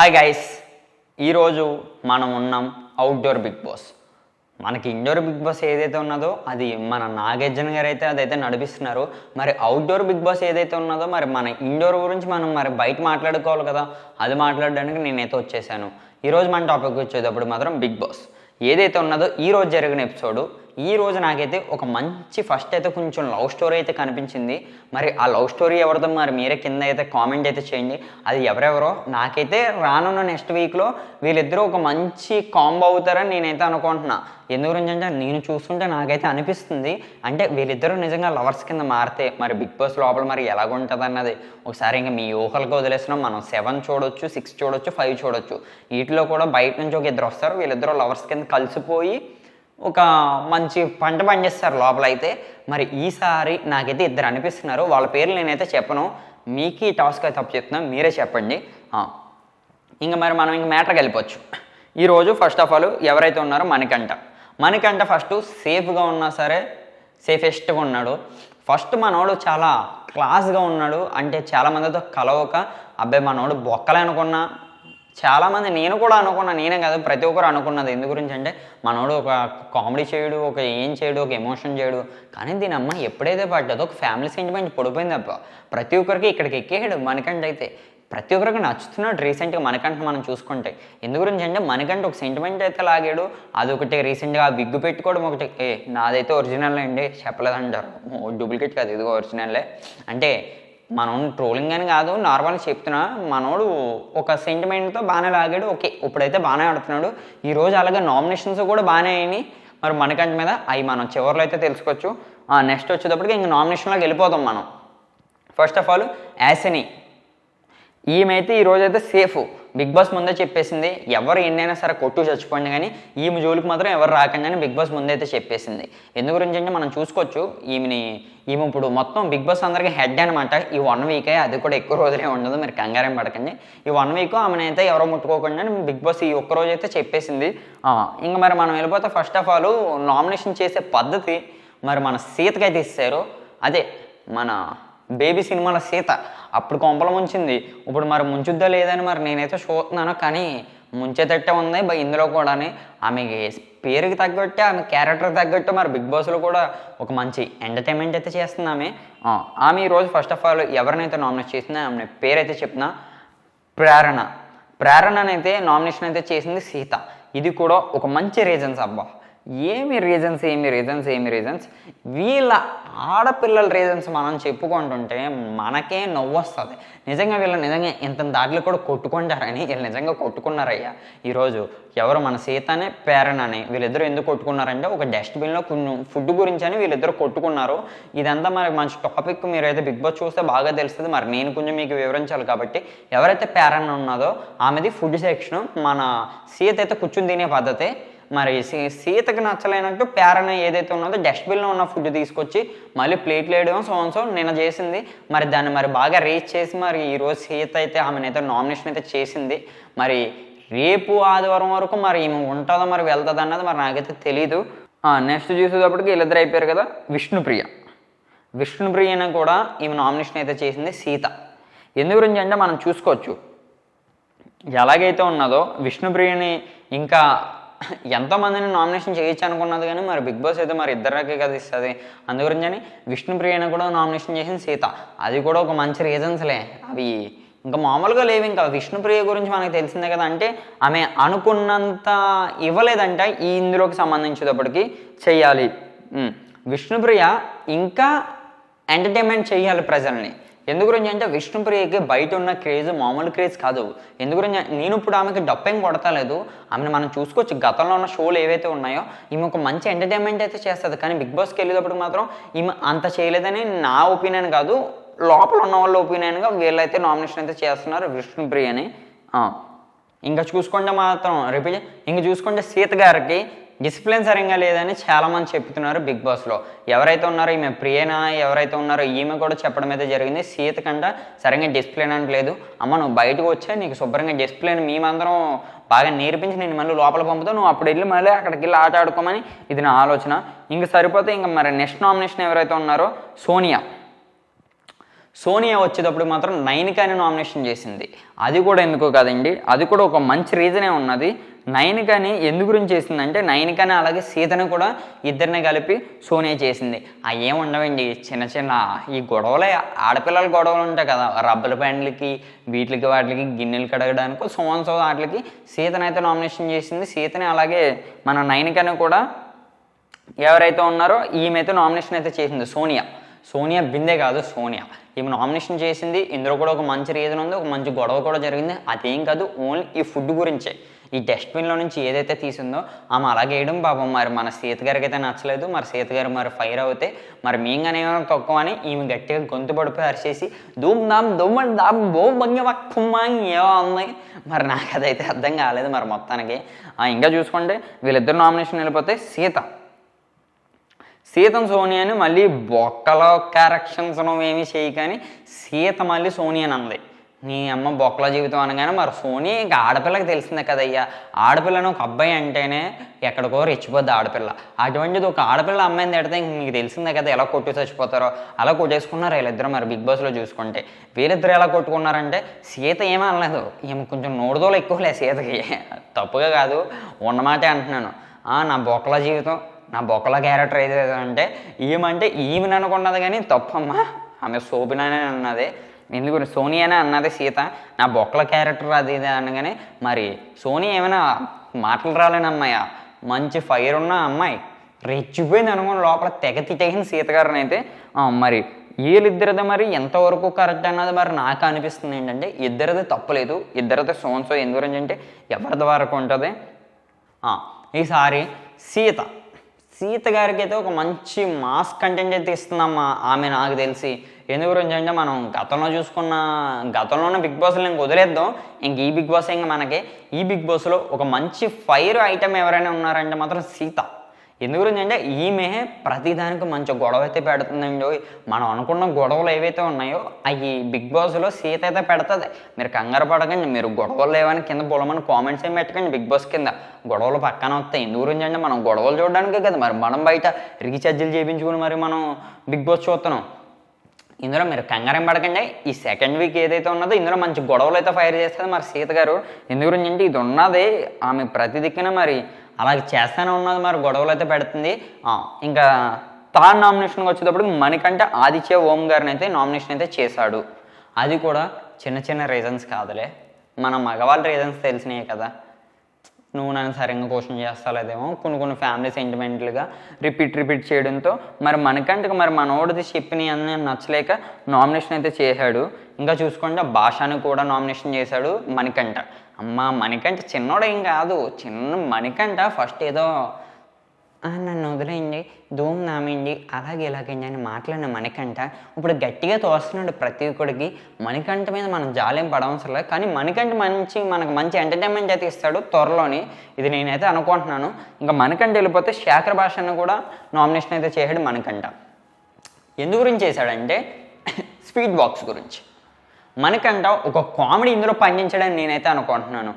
Hi guys ఈరోజు మనం ఉన్నాం అవుట్డోర్ బిగ్ బాస్ మనకి ఇండోర్ బిగ్ బాస్ ఏదైతే ఉన్నదో అది మన నాగార్జున గారు అయితే అదైతే నడిపిస్తున్నారు. మరి అవుట్డోర్ బిగ్ బాస్ ఏదైతే ఉన్నదో మరి మన ఇండోర్ గురించి మనం మరి బయట మాట్లాడుకోవాలి కదా. అది మాట్లాడడానికి నేనైతే వచ్చేసాను. ఈరోజు మన టాపిక్ వచ్చేటప్పుడు మాత్రం బిగ్ బాస్ ఏదైతే ఉన్నదో ఈరోజు జరిగిన ఎపిసోడు ఈ రోజు నాకైతే ఒక మంచి ఫస్ట్ అయితే కొంచెం లవ్ స్టోరీ అయితే కనిపించింది. మరి ఆ లవ్ స్టోరీ ఎవరిదో మరి మీరే కింద అయితే కామెంట్ అయితే చేయండి. అది ఎవరెవరో నాకైతే రానున్న నెక్స్ట్ వీక్లో వీళ్ళిద్దరూ ఒక మంచి కాంబో అవుతారని నేనైతే అనుకుంటున్నా. ఎందుకు అంటే నేను చూస్తుంటే నాకైతే అనిపిస్తుంది. అంటే వీళ్ళిద్దరూ నిజంగా లవర్స్ కింద మారితే మరి బిగ్ బాస్ లోపల మరి ఎలాగుంటుంది అన్నది ఒకసారి ఇంకా మీ ఊహలకు వదిలేస్తున్నాం. మనం సెవెన్ చూడొచ్చు సిక్స్ చూడొచ్చు ఫైవ్ చూడొచ్చు. వీటిలో కూడా బయట నుంచి ఒక ఇద్దరు వస్తారు. వీళ్ళిద్దరూ లవర్స్ కింద కలిసిపోయి ఒక మంచి పంట పండిస్తారు లోపల అయితే మరి ఈసారి నాకైతే ఇద్దరు అనిపిస్తున్నారు. వాళ్ళ పేర్లు నేనైతే చెప్పను. మీకు ఈ టాస్క్ అయితే తప్పు చెప్తున్నా మీరే చెప్పండి. ఇంకా మరి మనం ఇంక మ్యాటర్కి వెళ్ళిపోవచ్చు ఈరోజు ఫస్ట్ ఆఫ్ ఆల్ ఎవరైతే ఉన్నారో మణికంఠ. మణికంఠ ఫస్ట్ సేఫ్గా ఉన్నా సరే సేఫెస్ట్గా ఉన్నాడు. ఫస్ట్ మనోడు చాలా క్లాస్గా ఉన్నాడు. అంటే చాలామందితో కలవక అబ్బాయి మనోడు బొక్కలే అనుకున్నా చాలామంది నేను కూడా అనుకున్నా నేనే కాదు ప్రతి ఒక్కరు అనుకున్నది. ఎందు గురించి అంటే మనోడు ఒక కామెడీ చేయడు ఒక ఏం చేయడు ఒక ఎమోషన్ చేయడు. కానీ దీని అమ్మ ఎప్పుడైతే పడ్డదో ఒక ఫ్యామిలీ సెంటిమెంట్ పడిపోయింది అబ్బా. ప్రతి ఒక్కరికి ఇక్కడికి ఎక్కేయడు మనకంటే అయితే. ప్రతి ఒక్కరికి నచ్చుతున్నాడు రీసెంట్గా మనకంట మనం చూసుకుంటే. ఎందు గురించి అంటే మనకంటే ఒక సెంటిమెంట్ అయితే లాగాడు. అదొకటి రీసెంట్గా విగ్గు పెట్టుకోవడం ఒకటి. ఏ నాదైతే ఒరిజినల్ అండి చెప్పలేదంటారు. డూప్లికేట్ కాదు ఇదిగో ఒరిజినల్లే అంటే మనం ట్రోలింగ్ అని కాదు నార్మల్గా చెప్తున్నా మనోడు ఒక సెంటిమెంట్తో బాగానే లాగాడు ఓకే ఇప్పుడైతే బాగానే ఆడుతున్నాడు. ఈరోజు అలాగే నామినేషన్స్ కూడా బాగానే అయినాయి. మరి మనకంటి మీద అవి మనం చివరిలో అయితే తెలుసుకోవచ్చు. నెక్స్ట్ వచ్చేటప్పటికి ఇంక నామినేషన్లోకి వెళ్ళిపోతాం మనం. ఫస్ట్ ఆఫ్ ఆల్ యాసిని ఈమె ఈరోజు అయితే సేఫ్ బిగ్ బాస్ ముందే చెప్పేసింది ఎవరు ఎన్నైనా సరే కొట్టు చచ్చిపోయింది కానీ ఈమె జోలికి మాత్రం ఎవరు రాకండి అని బిగ్ బాస్ ముందే అయితే చెప్పేసింది. ఎందు గురించి అంటే మనం చూసుకోవచ్చు ఈమెని ఈమె ఇప్పుడు మొత్తం బిగ్ బాస్ అందరికీ హెడ్ అనమాట ఈ వన్ వీకే అది కూడా ఎక్కువ రోజులే ఉండదు మీరు కంగారం పడకండి. ఈ వన్ వీక్ ఆమెనైతే ఎవరో ముట్టుకోకుండా అని బిగ్ బాస్ ఈ ఒక్క రోజు అయితే చెప్పేసింది. ఇంకా మరి మనం వెళ్ళిపోతే ఫస్ట్ ఆఫ్ ఆల్ నామినేషన్ చేసే పద్ధతి మరి మన సీతకైతే ఇస్తారు అదే మన బేబీ సినిమాలో సీత. అప్పుడు కొంపల ముంచింది. ఇప్పుడు మరి ముంచుద్దా లేదని మరి నేనైతే చూస్తున్నాను కానీ ముంచేటట్టే ఉంది. ఇందులో కూడాని ఆమెకి పేరుకి తగ్గట్టే ఆమె క్యారెక్టర్కి తగ్గట్టు మరి బిగ్ బాస్లో కూడా ఒక మంచి ఎంటర్టైన్మెంట్ అయితే చేస్తుంది ఆమె. ఆమె ఈరోజు ఫస్ట్ ఆఫ్ ఆల్ ఎవరినైతే నామినేట్ చేసిందో ఆమె పేరైతే చెప్తున్నా ప్రేరణ. ప్రేరణనైతే నామినేషన్ అయితే చేసింది సీత. ఇది కూడా ఒక మంచి రీజన్స్ అబ్బా. ఏమి రీజన్స్ ఏమి రీజన్స్ ఏమి రీజన్స్ వీళ్ళ ఆడపిల్లల రీజన్స్ మనం చెప్పుకుంటుంటే మనకే నవ్వు వస్తుంది నిజంగా వీళ్ళు నిజంగా ఇంత దాంట్లో కూడా కొట్టుకుంటారని వీళ్ళు నిజంగా కొట్టుకున్నారయ్యా. ఈరోజు ఎవరు మన సీతనే అని వీళ్ళిద్దరూ ఎందుకు కొట్టుకున్నారంటే ఒక డస్ట్బిన్లో కొన్ని ఫుడ్ గురించి అని వీళ్ళిద్దరు కొట్టుకున్నారు. ఇదంతా మరి మంచి టాపిక్ మీరైతే బిగ్ బాస్ చూస్తే బాగా తెలుస్తుంది. మరి నేను కొంచెం మీకు వివరించాలి కాబట్టి ఎవరైతే ప్రేరణ ఉన్నదో ఆమెది ఫుడ్ సెక్షన్ మన సీత అయితే కూర్చుని తినే పద్ధతి మరి సీ- సీతకి నచ్చలేనట్టు ప్యారణ ఏదైతే ఉన్నదో డస్ట్బిన్లో ఉన్న ఫుడ్ తీసుకొచ్చి మళ్ళీ ప్లేట్లు వేయడం సో నిన్న చేసింది. మరి దాన్ని మరి బాగా రీచ్ చేసి మరి ఈరోజు సీత అయితే ఆమెనైతే నామినేషన్ అయితే చేసింది. మరి రేపు ఆదివారం వరకు మరి ఈమె ఉంటుందో మరి వెళ్తుందో అన్నది మరి నాకైతే తెలీదు. నెక్స్ట్ చూసేటప్పటికి వీళ్ళిద్దరు అయిపోయారు కదా విష్ణుప్రియ. విష్ణుప్రియను కూడా ఈమె నామినేషన్ అయితే చేసింది సీత. ఎందు గురించి అంటే మనం చూసుకోవచ్చు. ఎలాగైతే ఉన్నదో విష్ణుప్రియని ఇంకా ఎంతోమందిని నామినేషన్ చేయొచ్చు అనుకున్నది కానీ మరి బిగ్ బాస్ అయితే మరి ఇద్దరికి కదా ఇస్తుంది. అందుగురించి అని విష్ణుప్రియను కూడా నామినేషన్ చేసింది సీత. అది కూడా ఒక మంచి రీజన్స్లే అవి ఇంకా మామూలుగా లేవు ఇంకా. విష్ణుప్రియ గురించి మనకు తెలిసిందే కదా అంటే ఆమె అనుకున్నంత ఇవ్వలేదంట ఈ ఇందులోకి సంబంధించేటప్పటికి చెయ్యాలి. విష్ణుప్రియ ఇంకా ఎంటర్టైన్మెంట్ చేయాలి ప్రజల్ని. ఎందు గురించి అంటే విష్ణుప్రియకి బయట ఉన్న క్రేజ్ మామూలు క్రేజ్ కాదు. ఎందు గురించి నేను ఇప్పుడు ఆమెకి డప్పేం కొడతలేదు. ఆమెను మనం చూసుకోవచ్చు. గతంలో ఉన్న షోలు ఏవైతే ఉన్నాయో ఈమె ఒక మంచి ఎంటర్టైన్మెంట్ అయితే చేస్తుంది. కానీ బిగ్ బాస్కి వెళ్ళేటప్పుడు మాత్రం ఈమె అంత చేయలేదని నా ఒపీనియన్ కాదు. లోపల ఉన్న వాళ్ళ ఒపీనియన్గా వీళ్ళైతే నామినేషన్ అయితే చేస్తున్నారు విష్ణుప్రియని. ఆ. ఇంకా చూసుకుంటే మాత్రం రిపీట్ ఇంకా చూసుకుంటే సీత గారికి డిసిప్లిన్ సరిగ్గా లేదని చాలామంది చెప్తున్నారు బిగ్ బాస్లో. ఎవరైతే ఉన్నారో ఈమె ప్రియనా ఎవరైతే ఉన్నారో ఈమె కూడా చెప్పడం అయితే జరిగింది. సీత కంట సరిగ్గా డిసిప్లిన్ లేదు. అమ్మ నువ్వు బయటకు వచ్చా నీకు శుభ్రంగా డిసిప్లిన్ మేమందరం బాగా నేర్పించి నేను మళ్ళీ లోపల పంపుతావు నువ్వు అప్పుడు వెళ్ళి మళ్ళీ అక్కడికి వెళ్ళి ఆట ఆడుకోమని ఇది నా ఆలోచన. ఇంక సరిపోతే ఇంకా మరి నెక్స్ట్ నామినేషన్ ఎవరైతే ఉన్నారో సోనియా. సోనియా వచ్చేటప్పుడు మాత్రం నైన్కాని నామినేషన్ చేసింది. అది కూడా ఎందుకో కదండి అది కూడా ఒక మంచి రీజనే ఉన్నది. నైన్కాని ఎందు గురించి చేసిందంటే నైన్కాని అలాగే సీతను కూడా ఇద్దరిని కలిపి సోనియా చేసింది. అవి ఏం ఉండవండి చిన్న చిన్న ఈ గొడవలే ఆడపిల్లల గొడవలు ఉంటాయి కదా రబ్బర్ బ్యాండ్లకి వీటికి వాటికి గిన్నెలు కడగడానికి సోన్ సో వాటికి సీతనైతే నామినేషన్ చేసింది. సీతని అలాగే మన నైన్కాని కూడా ఎవరైతే ఉన్నారో ఈమె అయితే నామినేషన్ అయితే చేసింది సోనియా. సోనియా బిందే కాదు సోనియా. ఈమె నామినేషన్ చేసింది. ఇందులో కూడా ఒక మంచి రీజన్ ఉంది ఒక మంచి గొడవ కూడా జరిగింది. అదేం కాదు ఓన్లీ ఈ ఫుడ్ గురించే. ఈ డస్ట్బిన్లో నుంచి ఏదైతే తీసిందో ఆమె అలాగే వేయడం పాపం. మరి మన సీత గారికి అయితే నచ్చలేదు. మరి సీత గారు మరి ఫైర్ అవుతే మరి మీంగానేమో తక్కువ అని ఈమె గట్టిగా గొంతు పడిపోయి అరిచేసి ధూమ్ దామ్ దుమ్మడి దామ్ బో బంగి వక్కుమ్మాంగ్ ఏవో ఉంది మరి నాకు అదైతే అర్థం కాలేదు మరి మొత్తానికి. ఇంకా చూసుకోండి. వీళ్ళిద్దరు నామినేషన్ వెళ్ళిపోతే సీత సీతం సోనియాని మళ్ళీ బొక్కలో కరెక్షన్స్ ఏమీ చేయకని సీత మళ్ళీ సోనియాని అంది. నీ అమ్మ బొక్కల జీవితం అనగానే మరి సోనీ ఇంకా ఆడపిల్లకి తెలిసిందే కదయ్యా. ఆడపిల్లను ఒక అబ్బాయి అంటేనే ఎక్కడికో రెచ్చిపోద్ది ఆడపిల్ల. అటువంటిది ఒక ఆడపిల్ల అమ్మాయిని తిడితే ఇంక మీకు తెలిసిందే కదా ఎలా కొట్టి చచ్చిపోతారో. అలా కొట్టేసుకున్నారు వీళ్ళిద్దరు మరి బిగ్ బాస్లో చూసుకుంటే. వీళ్ళిద్దరు ఎలా కొట్టుకున్నారంటే సీత ఏమీ అనలేదు. ఈమె కొంచెం నోడుదోలు ఎక్కువలే సీతకి. తప్పుగా కాదు. ఉన్నమాటే అంటున్నాను. "ఆ, నా బొక్కల జీవితం నా బొక్కల క్యారెక్టర్ ఏదైతే అంటే ఈమంటే ఈమెను అనుకున్నది కానీ తప్పమ్మా. ఆమె శోభిననే అన్నది. ఎందుకు సోనియానే అన్నది సీత. నా బొక్కల క్యారెక్టర్ అది ఇది అనగానే మరి సోని ఏమైనా మాటలు రాలేనమ్మాయ మంచి ఫైర్ ఉన్న అమ్మాయి. రెచ్చిపోయింది అనుకుని లోపల తెగ తిట్టేసింది సీతగారిని అయితే. మరి వీళ్ళిద్దరిది మరి ఎంతవరకు కరెక్ట్ అన్నది మరి నాకు అనిపిస్తుంది ఏంటంటే ఇద్దరిది తప్పలేదు. ఇద్దరిది సోన్సో ఎందు గురించి అంటే ఎవరిది వరకు ఉంటుంది? ఈసారి సీత సీత గారికి అయితే ఒక మంచి మాస్ కంటెంట్ అయితే ఇస్తుందమ్మా ఆమె నాకు తెలిసి. ఎందు గురించి అంటే మనం గతంలో చూసుకున్న గతంలోనే బిగ్ బాస్లో ఇంక వదిలేద్దాం. ఇంక ఈ బిగ్ బాస్ ఇంకా మనకి. ఈ బిగ్ బాస్లో ఒక మంచి ఫైర్ ఐటమ్ ఎవరైనా ఉన్నారంటే మాత్రం సీత. ఎందు గురించి అంటే ఈమె ప్రతిదానికి మంచి గొడవ అయితే పెడుతుందండి. మనం అనుకున్న గొడవలు ఏవైతే ఉన్నాయో అవి బిగ్ బాస్లో సీత అయితే పెడుతుంది. మీరు కంగారు పడకండి మీరు గొడవలు లేవని కింద పొలమని కామెంట్స్ ఏం పెట్టకండి బిగ్ బాస్ కింద. గొడవలు పక్కన వస్తాయి. ఎందు గురించి అంటే మనం గొడవలు చూడడానికే కదా మరి మనం బయట రీఛార్జీలు చేయించుకుని మరి మనం బిగ్ బాస్ చూస్తున్నాం. ఇందులో మీరు కంగారం పడకండి. ఈ సెకండ్ వీక్ ఏదైతే ఉన్నదో ఇందులో మంచి గొడవలు అయితే ఫైర్ చేస్తుంది మరి సీత గారు. ఎందుకు అంటే ఇది ఉన్నది ఆమె ప్రతి దిక్కున మరి అలాగే చేస్తానే ఉన్నది మరి గొడవలు అయితే పెడుతుంది ఇంకా థర్డ్ నామినేషన్కి వచ్చేటప్పుడు మనకంటే ఆదిత్య ఓం గారిని అయితే నామినేషన్ అయితే చేశాడు. అది కూడా చిన్న చిన్న రీజన్స్ కాదులే. మన మగవాళ్ళ రీజన్స్ తెలిసినాయి కదా. నువ్వు నన్ను సరిగ్గా క్వశ్చన్ చేస్తాలేదేమో. కొన్ని కొన్ని ఫ్యామిలీ సెంటిమెంట్లుగా రిపీట్ రిపీట్ చేయడంతో మరి మనకంటే మరి మనోడిది చెప్పిన అన్నీ నచ్చలేక నామినేషన్ అయితే చేశాడు. ఇంకా చూసుకుంటే భాషను కూడా నామినేషన్ చేశాడు మణికంఠ. అమ్మ మణికంఠ చిన్నోడేం కాదు. చిన్న మణికంఠ ఫస్ట్ ఏదో నన్ను వదిలేయండి ధూమ్ నామేయండి అలాగే ఇలాగేయండి అని మాట్లాడిన మణికంఠ ఇప్పుడు గట్టిగా తోస్తున్నాడు ప్రతి ఒక్కడికి. మణికంఠ మీద మనం జాలేం పడవసరం లేదు. కానీ మణికంఠ మంచి మనకు మంచి ఎంటర్టైన్మెంట్ అయితే ఇస్తాడు త్వరలోని. ఇది నేనైతే అనుకుంటున్నాను. ఇంకా మణికంఠ వెళ్ళిపోతే శేఖర్ భాషను కూడా నామినేషన్ అయితే చేశాడు మణికంఠ. ఎందు గురించి చేశాడంటే స్వీట్ బాక్స్ గురించి. మనకంట ఒక కామెడీ ఇందులో పండించడని నేనైతే అనుకుంటున్నాను.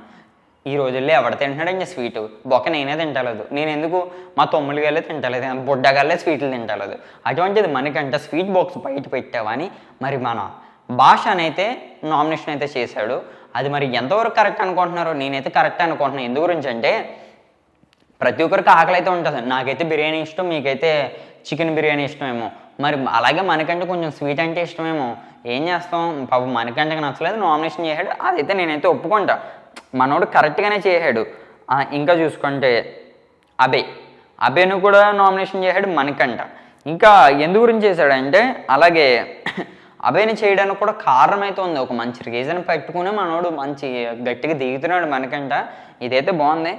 ఈ రోజుల్లో ఎవడ తింటున్నాడు ఇంకా స్వీట్? బొక్క నేనే తింటలేదు. నేను ఎందుకు మా తమ్ముళ్ళు గల్లే తింటలేదు బుడ్డగల్లే స్వీట్లు తింటలేదు. అటువంటిది మనకంట స్వీట్ బాక్స్ బయట పెట్టావని మరి మన భాష నామినేషన్ అయితే చేశాడు. అది మరి ఎంతవరకు కరెక్ట్ అనుకుంటున్నారో నేనైతే కరెక్ట్ అనుకుంటున్నాను. ఎందు గురించి అంటే ప్రతి ఒక్కరికి ఆకలి అయితే ఉంటుంది. నాకైతే బిర్యానీ ఇష్టం మీకైతే చికెన్ బిర్యానీ ఇష్టమేమో. మరి అలాగే మనకంటే కొంచెం స్వీట్ అంటే ఇష్టమేమో. ఏం చేస్తాం? పాపం మనకంటే నచ్చలేదు నామినేషన్ చేశాడు. అదైతే నేనైతే ఒప్పుకుంటా. మనోడు కరెక్ట్గానే చేశాడు. ఇంకా చూసుకుంటే అబే. అబేను కూడా నామినేషన్ చేశాడు మనకంట. ఇంకా ఎందు గురించి చేశాడంటే అలాగే అబేని చేయడానికి కూడా కారణం అయితే ఉంది. ఒక మంచి రీజన్ పెట్టుకుని మనోడు మంచి గట్టిగా దిగుతున్నాడు మనకంట. ఇదైతే బాగుంది.